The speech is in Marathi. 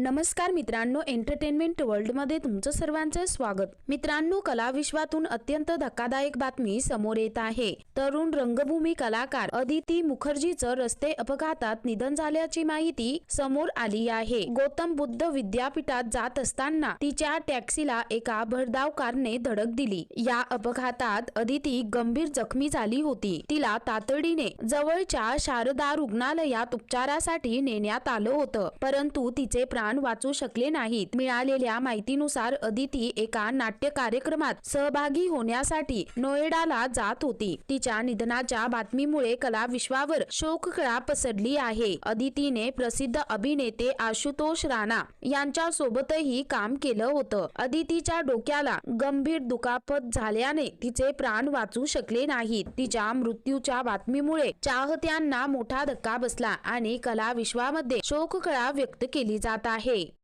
नमस्कार मित्रांनो एंटरटेनमेंट वर्ल्डमध्ये तुमचं सर्वांचं स्वागत. मित्रांनो कला विश्वातून अत्यंत धक्कादायक बातमी समोर येत आहे. तरुण रंगभूमी कलाकार अदिती मुखर्जीचं रस्ते अपघातात निधन झाल्याची माहिती समोर आली आहे. गौतम बुद्ध विद्यापीठात जात असताना तिच्या टॅक्सीला एका भरधाव कारने धडक दिली. या अपघातात अदिती गंभीर जखमी झाली होती. तिला तातडीने जवळच्या शारदा रुग्णालयात उपचारासाठी नेण्यात आलं होतं परंतु तिचे प्राण वाचू शकले नाहीत. मिळालेल्या माहितीनुसार अदिती एका नाट्य कार्यक्रमात सहभागी होण्यासाठी नोएडाला जात होती. तिच्या निधनाच्या बातमीमुळे कला विश्वावर शोककळा पसरली आहे. अदितीने प्रसिद्ध अभिनेते आशुतोष राणा यांच्या सोबतही काम केलं होतं. अदितीच्या डोक्याला गंभीर दुखापत झाल्याने तिचे प्राण वाचू शकले नाहीत. तिच्या मृत्यूच्या बातमीमुळे चाहत्यांना मोठा धक्का बसला आणि कला विश्वामध्ये शोककळा व्यक्त केली जात आहे